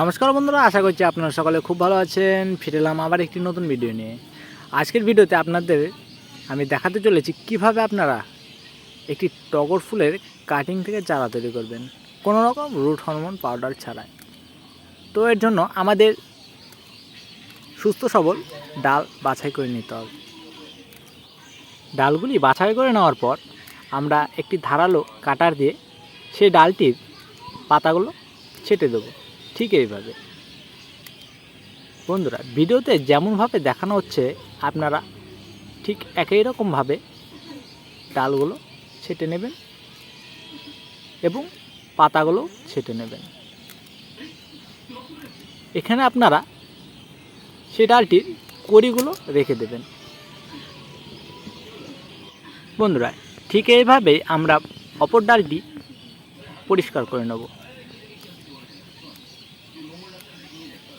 নমস্কার বন্ধুরা, আশা করছি আপনারা সকলে খুব ভালো আছেন। ফিরে এলাম আবার একটি নতুন ভিডিও নিয়ে। আজকের ভিডিওতে আপনাদের আমি দেখাতে চলেছি কীভাবে আপনারা একটি টগর ফুলের কাটিং থেকে চারা তৈরি করবেন। কোনো রকম রুট হরমোন পাউডার ছাড়াই। তো এর জন্য আমাদের সুস্থ সবল ডাল বাছাই করে নিতে হবে। ডালগুলি বাছাই করে নেওয়ার পর আমরা একটি ধারালো কাটার দিয়ে সেই ডালটির পাতাগুলো ছেটে দেবো। ঠিক এইভাবে। বন্ধুরা, ভিডিওতে যেমনভাবে দেখানো হচ্ছে, আপনারা ঠিক একই রকমভাবে ডালগুলো ছেটে নেবেন এবং পাতাগুলো ছেটে নেবেন। এখানে আপনারা সে ডালটির কড়িগুলো রেখে দেবেন। বন্ধুরা, ঠিক এইভাবেই আমরা অপর ডালটি পরিষ্কার করে নেব।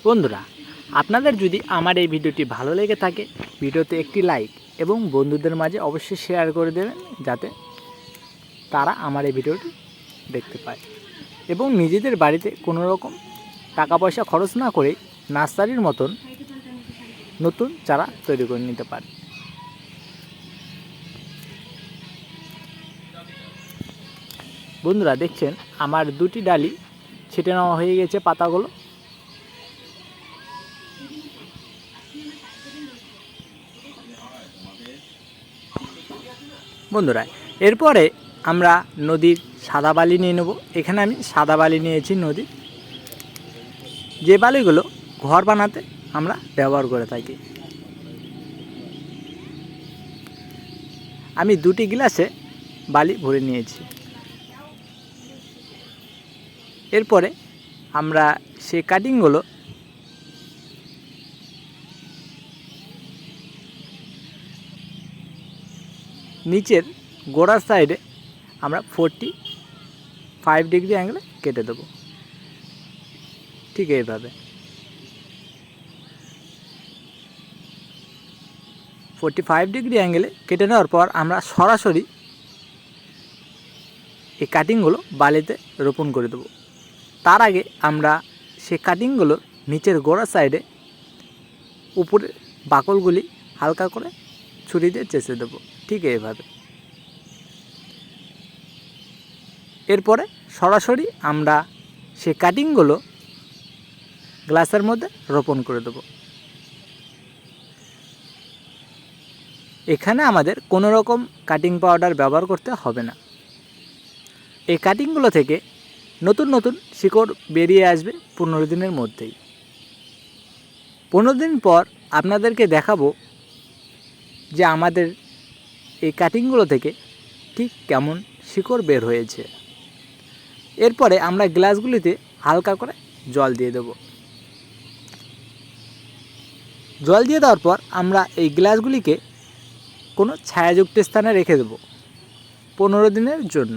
বন্ধুরা, আপনাদের যদি আমার এই ভিডিওটি ভালো লেগে থাকে, ভিডিওতে একটি লাইক এবং বন্ধুদের মাঝে অবশ্যই শেয়ার করে দেবেন, যাতে তারা আমার এই ভিডিওটি দেখতে পায়। এবং নিজেদের বাড়িতে কোনো রকম টাকা পয়সা খরচ না করে নার্সারির মতন নতুন চারা তৈরি করে নিতে পারে। বন্ধুরা, দেখছেন আমার দুটি ডালি ছেটে নেওয়া হয়ে গেছে পাতাগুলো। বন্ধুরা, এরপরে আমরা নদীর সাদা বালি নিয়ে নেব। এখানে আমি সাদা বালি নিয়েছি নদী। যে বালিগুলো ঘর বানাতে আমরা ব্যবহার করে থাকি। আমি দুটি গ্লাসে বালি ভরে নিয়েছি। এরপরে আমরা সেই কাটিংগুলো নিচের গোড়ার সাইডে আমরা ফোরটি ফাইভ ডিগ্রি অ্যাঙ্গেলে কেটে দেবো। ঠিক এইভাবে। ফোরটি ফাইভ ডিগ্রি অ্যাঙ্গেলে কেটে নেওয়ার পর আমরা সরাসরি এই কাটিংগুলো বালিতে রোপণ করে দেবো। তার আগে আমরা সে কাটিংগুলো নিচের গোড়ার সাইডে উপরে বাকলগুলি হালকা করে ছুরি দিয়ে চেঁচে দেবো, ঠিক এইভাবে। এরপরে সরাসরি আমরা সে কাটিংগুলো গ্লাসের মধ্যে রোপণ করে দেবো। এখানে আমাদের কোনো রকম কাটিং পাউডার ব্যবহার করতে হবে না। এই কাটিংগুলো থেকে নতুন নতুন শিকড় বেরিয়ে আসবে পনেরো দিনের মধ্যেই। পনেরো দিন পর আপনাদেরকে দেখাবো যে আমাদের এই কাটিংগুলো থেকে ঠিক কেমন শিকড় বের হয়েছে। এরপরে আমরা গ্লাসগুলিতে হালকা করে জল দিয়ে দেব। জল দিয়ে দেওয়ার পর আমরা এই গ্লাসগুলিকে কোনো ছায়াযুক্ত স্থানে রেখে দেব পনেরো দিনের জন্য।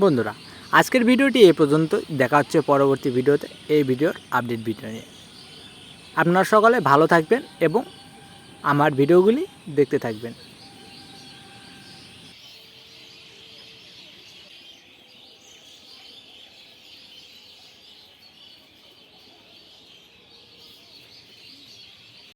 বন্ধুরা, আজকের ভিডিওটি এ পর্যন্ত। দেখা হচ্ছে পরবর্তী ভিডিওতে। এই ভিডিওর আপডেট ভিডিও নিয়ে। আপনারা সকলে ভালো থাকবেন এবং আমার ভিডিওগুলি দেখতে থাকবেন।